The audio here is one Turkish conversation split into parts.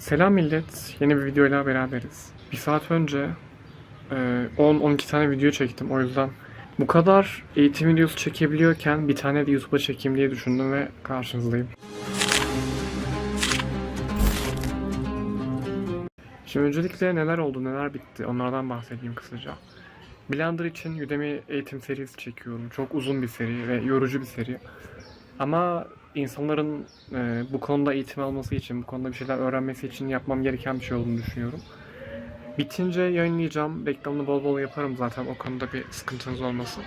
Selam millet, yeni bir videoyla beraberiz. Bir saat önce e, 10-12 tane video çektim o yüzden bu kadar eğitim videosu çekebiliyorken bir tane de YouTube'a çekeyim diye düşündüm ve karşınızdayım. Şimdi öncelikle neler oldu, neler bitti onlardan bahsedeyim kısaca. Blender için Udemy eğitim serisi çekiyorum. Çok uzun bir seri ve yorucu bir seri. Ama insanların e, bu konuda eğitim alması için, bu konuda bir şeyler öğrenmesi için yapmam gereken bir şey olduğunu düşünüyorum. Bitince yayınlayacağım. Reklamını bol bol yaparım zaten o konuda bir sıkıntınız olmasın.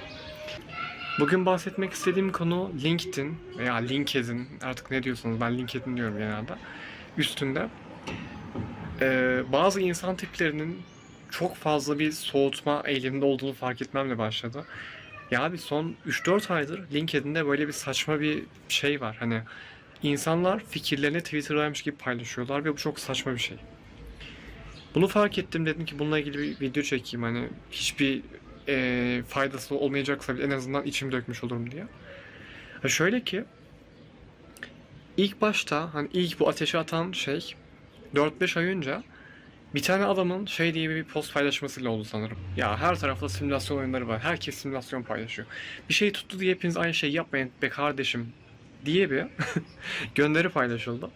Bugün bahsetmek istediğim konu LinkedIn veya LinkedIn artık ne diyorsunuz ben LinkedIn diyorum genelde. Üstünde e, bazı insan tiplerinin çok fazla bir soğutma eğiliminde olduğunu fark etmemle başladı. Ya abi son 3-4 aydır LinkedIn'de böyle bir saçma bir şey var. Hani insanlar fikirlerini Twitter'daymış gibi paylaşıyorlar ve bu çok saçma bir şey. Bunu fark ettim dedim ki bununla ilgili bir video çekeyim hani hiçbir e, faydası olmayacaksa en azından içim dökmüş olurum diye. Ha şöyle ki ilk başta hani ilk bu ateşe atan şey 4-5 ay önce bir tane adamın şey diye bir post paylaşmasıyla oldu sanırım. Ya her tarafta simülasyon oyunları var. Herkes simülasyon paylaşıyor. Bir şey tuttu diye hepiniz aynı şeyi yapmayın be kardeşim diye bir gönderi paylaşıldı.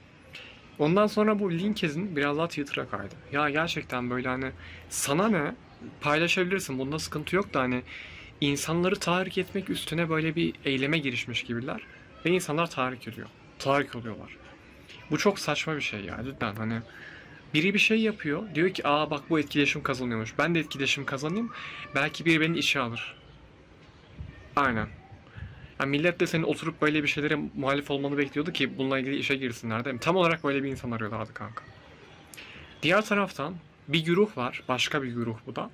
Ondan sonra bu LinkedIn biraz daha Twitter'a kaydı. Ya gerçekten böyle hani sana ne paylaşabilirsin bunda sıkıntı yok da hani insanları tahrik etmek üstüne böyle bir eyleme girişmiş gibiler. Ve insanlar tahrik ediyor. Tahrik oluyorlar. Bu çok saçma bir şey ya cidden hani biri bir şey yapıyor. Diyor ki aa bak bu etkileşim kazanıyormuş. Ben de etkileşim kazanayım. Belki biri beni işe alır. Aynen. Yani millet de senin oturup böyle bir şeylere muhalif olmanı bekliyordu ki bununla ilgili işe girsinler değil mi? Tam olarak böyle bir insan arıyorlardı kanka. Diğer taraftan bir güruh var. Başka bir güruh bu da.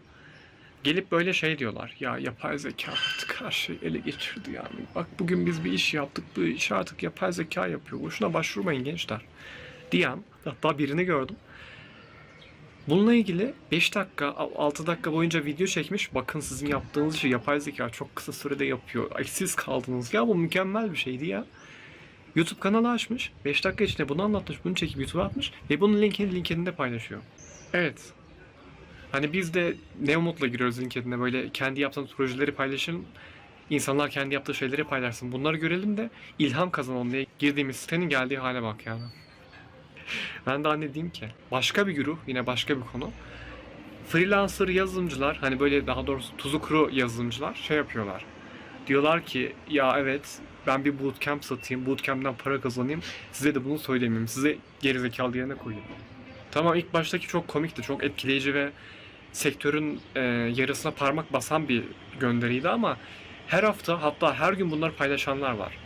Gelip böyle şey diyorlar. Ya yapay zeka artık her şeyi ele geçirdi yani. Bak bugün biz bir iş yaptık. Bu işi artık yapay zeka yapıyor. Boşuna başvurmayın gençler. Diyen. Hatta birini gördüm. Bununla ilgili 5 dakika, 6 dakika boyunca video çekmiş. Bakın sizin yaptığınız işi yapay zeka çok kısa sürede yapıyor. Ay siz kaldınız. Ya bu mükemmel bir şeydi ya. YouTube kanalı açmış. 5 dakika içinde bunu anlatmış. Bunu çekip YouTube'a atmış. Ve bunun linkini LinkedIn'de paylaşıyor. Evet. Hani biz de ne umutla giriyoruz LinkedIn'e böyle kendi yaptığımız projeleri paylaşın. İnsanlar kendi yaptığı şeyleri paylaşsın. Bunları görelim de ilham kazanalım diye girdiğimiz sitenin geldiği hale bak yani. Ben daha ne diyeyim ki? Başka bir güruh, yine başka bir konu. Freelancer yazılımcılar, hani böyle daha doğrusu tuzu kuru yazılımcılar şey yapıyorlar. Diyorlar ki ya evet ben bir bootcamp satayım, bootcamp'ten para kazanayım. Size de bunu söylemeyeyim, size gerizekalı yerine koyayım. Tamam ilk baştaki çok komikti, çok etkileyici ve sektörün e, yarısına parmak basan bir gönderiydi ama her hafta hatta her gün bunları paylaşanlar var.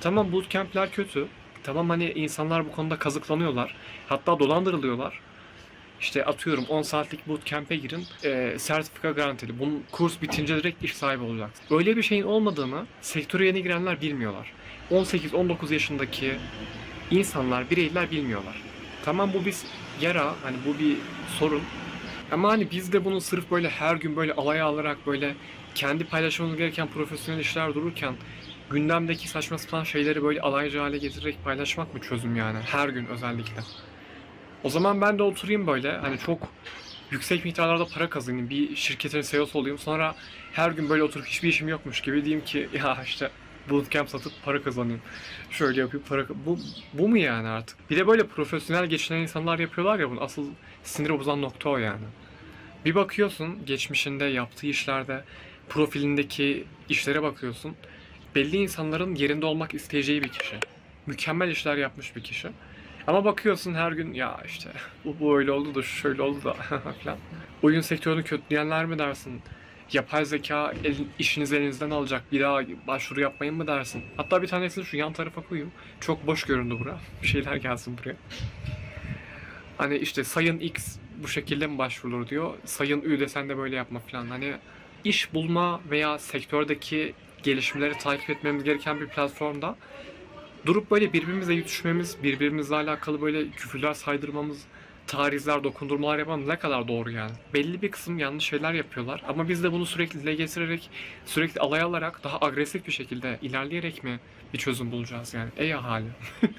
Tamam bootcamp'ler kötü. Tamam hani insanlar bu konuda kazıklanıyorlar. Hatta dolandırılıyorlar. İşte atıyorum 10 saatlik bootcamp'e girin. E, sertifika garantili. Bunun kurs bitince direkt iş sahibi olacaksın. Öyle bir şeyin olmadığını sektöre yeni girenler bilmiyorlar. 18-19 yaşındaki insanlar, bireyler bilmiyorlar. Tamam bu bir yara, hani bu bir sorun. Ama hani biz de bunu sırf böyle her gün böyle alaya alarak böyle kendi paylaşmamız gereken profesyonel işler dururken gündemdeki saçma sapan şeyleri böyle alaycı hale getirerek paylaşmak mı çözüm yani? Her gün özellikle. O zaman ben de oturayım böyle hani çok yüksek miktarlarda para kazanayım. Bir şirketin CEO'su olayım. Sonra her gün böyle oturup hiçbir işim yokmuş gibi diyeyim ki ya işte bootcamp satıp para kazanayım. Şöyle yapıp para bu bu mu yani artık? Bir de böyle profesyonel geçinen insanlar yapıyorlar ya bunu. Asıl sinir bozan nokta o yani. Bir bakıyorsun geçmişinde yaptığı işlerde profilindeki işlere bakıyorsun belli insanların yerinde olmak isteyeceği bir kişi. Mükemmel işler yapmış bir kişi. Ama bakıyorsun her gün ya işte bu, bu öyle oldu da şu şöyle oldu da falan. Oyun sektörünü kötüleyenler mi dersin? Yapay zeka el, işinizi elinizden alacak bir daha başvuru yapmayın mı dersin? Hatta bir tanesini şu yan tarafa koyayım. Çok boş göründü bura. Bir şeyler gelsin buraya. Hani işte sayın X bu şekilde mi başvurulur diyor. Sayın Ü de sen de böyle yapma falan. Hani iş bulma veya sektördeki gelişmeleri takip etmemiz gereken bir platformda durup böyle birbirimize yutuşmamız, birbirimizle alakalı böyle küfürler saydırmamız, tarihler, dokundurmalar yapmamız ne kadar doğru yani. Belli bir kısım yanlış şeyler yapıyorlar ama biz de bunu sürekli dile getirerek, sürekli alay alarak, daha agresif bir şekilde ilerleyerek mi bir çözüm bulacağız yani? Ey ahali.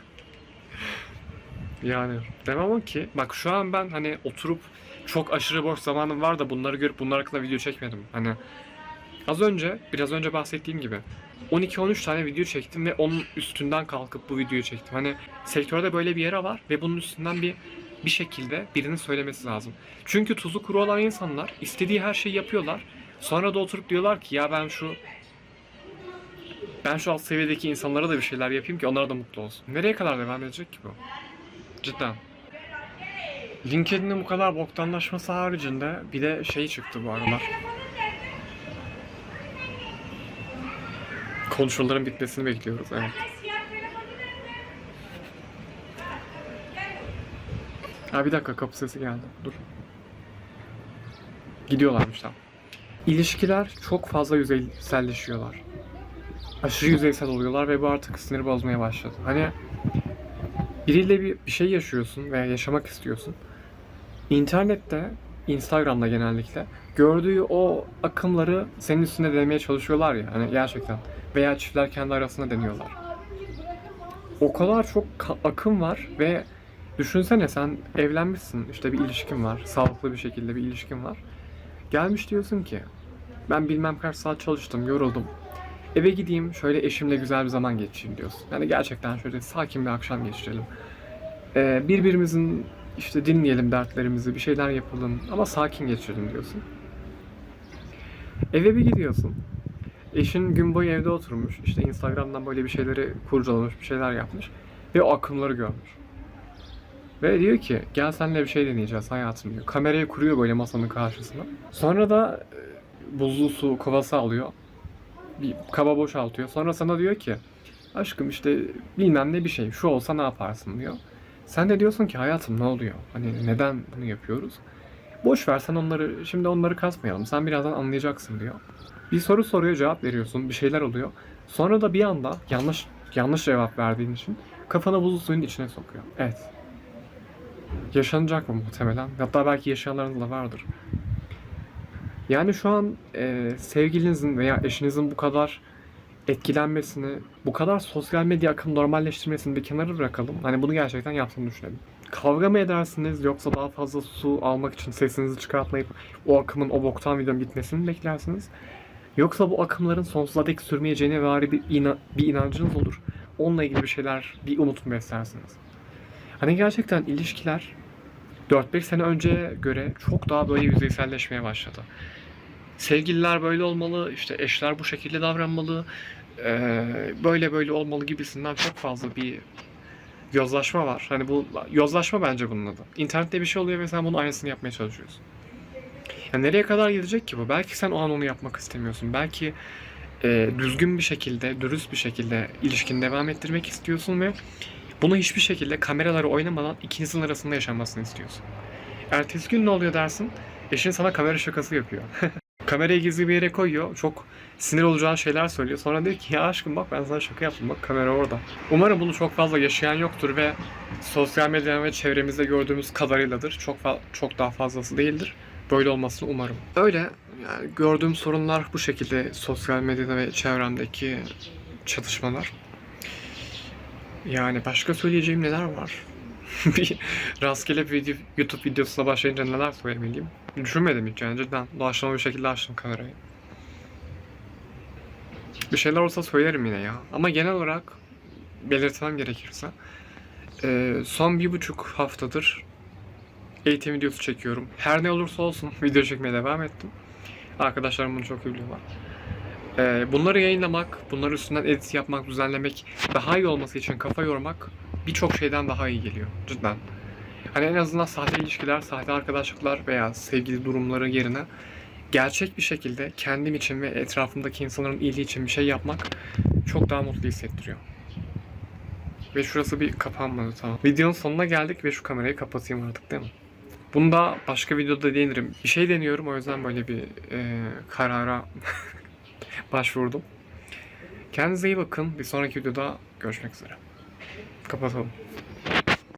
Yani demem o ki bak şu an ben hani oturup çok aşırı boş zamanım var da bunları görüp bunlar hakkında video çekmedim. Hani az önce biraz önce bahsettiğim gibi 12-13 tane video çektim ve onun üstünden kalkıp bu videoyu çektim. Hani sektörde böyle bir yere var ve bunun üstünden bir bir şekilde birinin söylemesi lazım. Çünkü tuzu kuru olan insanlar istediği her şeyi yapıyorlar. Sonra da oturup diyorlar ki ya ben şu ben şu alt seviyedeki insanlara da bir şeyler yapayım ki onlar da mutlu olsun. Nereye kadar devam edecek ki bu? Cidden. LinkedIn'in bu kadar boktanlaşması haricinde bir de şey çıktı bu aralar. Konuşmaların bitmesini bekliyoruz. Evet. Ha bir dakika kapı sesi geldi. Dur. Gidiyorlarmış tamam. İlişkiler çok fazla yüzeyselleşiyorlar. Aşırı yüzeysel oluyorlar ve bu artık sinir bozmaya başladı. Hani biriyle bir, bir şey yaşıyorsun veya yaşamak istiyorsun. İnternette, Instagram'da genellikle gördüğü o akımları senin üstünde denemeye çalışıyorlar ya hani gerçekten. Veya çiftler kendi arasında deniyorlar. O kadar çok akım var ve düşünsene sen evlenmişsin işte bir ilişkin var. Sağlıklı bir şekilde bir ilişkin var. Gelmiş diyorsun ki ben bilmem kaç saat çalıştım, yoruldum. Eve gideyim şöyle eşimle güzel bir zaman geçireyim diyorsun. Yani gerçekten şöyle sakin bir akşam geçirelim. Ee, birbirimizin işte dinleyelim dertlerimizi, bir şeyler yapalım ama sakin geçirelim diyorsun. Eve bir gidiyorsun. Eşin gün boyu evde oturmuş. işte Instagram'dan böyle bir şeyleri kurcalamış, bir şeyler yapmış. Ve o akımları görmüş. Ve diyor ki gel seninle bir şey deneyeceğiz hayatım diyor. Kamerayı kuruyor böyle masanın karşısına. Sonra da e, buzlu su kovası alıyor. Bir kaba boşaltıyor. Sonra sana diyor ki aşkım işte bilmem ne bir şey şu olsa ne yaparsın diyor. Sen de diyorsun ki hayatım ne oluyor? Hani neden bunu yapıyoruz? Boş ver sen onları şimdi onları kasmayalım. Sen birazdan anlayacaksın diyor. Bir soru soruyor cevap veriyorsun. Bir şeyler oluyor. Sonra da bir anda yanlış yanlış cevap verdiğin için kafanı buzlu suyun içine sokuyor. Evet. Yaşanacak mı muhtemelen? Hatta belki yaşayanların da vardır. Yani şu an e, sevgilinizin veya eşinizin bu kadar etkilenmesini, bu kadar sosyal medya akım normalleştirmesini bir kenara bırakalım. Hani bunu gerçekten yaptığını düşünelim. Kavga mı edersiniz yoksa daha fazla su almak için sesinizi çıkartmayıp o akımın, o boktan videonun bitmesini mi beklersiniz? Yoksa bu akımların sonsuza dek sürmeyeceğine vari bir, ina- bir inancınız olur. Onunla ilgili bir şeyler, bir umut mu beslersiniz? Hani gerçekten ilişkiler 4-5 sene önceye göre çok daha böyle yüzeyselleşmeye başladı. Sevgililer böyle olmalı, işte eşler bu şekilde davranmalı, böyle böyle olmalı gibisinden çok fazla bir yozlaşma var. Hani bu yozlaşma bence bunun adı. İnternette bir şey oluyor ve sen bunun aynısını yapmaya çalışıyorsun. Ya nereye kadar gidecek ki bu? Belki sen o an onu yapmak istemiyorsun. Belki eee, düzgün bir şekilde, dürüst bir şekilde ilişkini devam ettirmek istiyorsun ve bunu hiçbir şekilde kameraları oynamadan ikinizin arasında yaşanmasını istiyorsun. Ertesi gün ne oluyor dersin? Eşin sana kamera şakası yapıyor. Kamerayı gizli bir yere koyuyor. Çok sinir olacağın şeyler söylüyor. Sonra diyor ki ya aşkım bak ben sana şaka yaptım bak kamera orada. Umarım bunu çok fazla yaşayan yoktur ve sosyal medya ve çevremizde gördüğümüz kadarıyladır. Çok çok daha fazlası değildir. Böyle olmasını umarım. Öyle yani gördüğüm sorunlar bu şekilde sosyal medyada ve çevremdeki çatışmalar. Yani başka söyleyeceğim neler var? rastgele bir YouTube videosuna başlayınca neler söylemeliyim? Düşünmedim hiç yani cidden doğaçlama bir şekilde açtım kamerayı. Bir şeyler olsa söylerim yine ya. Ama genel olarak belirtmem gerekirse eee, son bir buçuk haftadır eğitim videosu çekiyorum. Her ne olursa olsun video çekmeye devam ettim. Arkadaşlarım bunu çok iyi biliyorlar. Eee, bunları yayınlamak, bunları üstünden edit yapmak, düzenlemek, daha iyi olması için kafa yormak birçok şeyden daha iyi geliyor cidden. Hani en azından sahte ilişkiler, sahte arkadaşlıklar veya sevgili durumları yerine gerçek bir şekilde kendim için ve etrafımdaki insanların iyiliği için bir şey yapmak çok daha mutlu hissettiriyor. Ve şurası bir kapanmadı tamam. Videonun sonuna geldik ve şu kamerayı kapatayım artık değil mi? Bunu da başka videoda değinirim. Bir şey deniyorum o yüzden böyle bir e, karara başvurdum. Kendinize iyi bakın. Bir sonraki videoda görüşmek üzere. kapasok.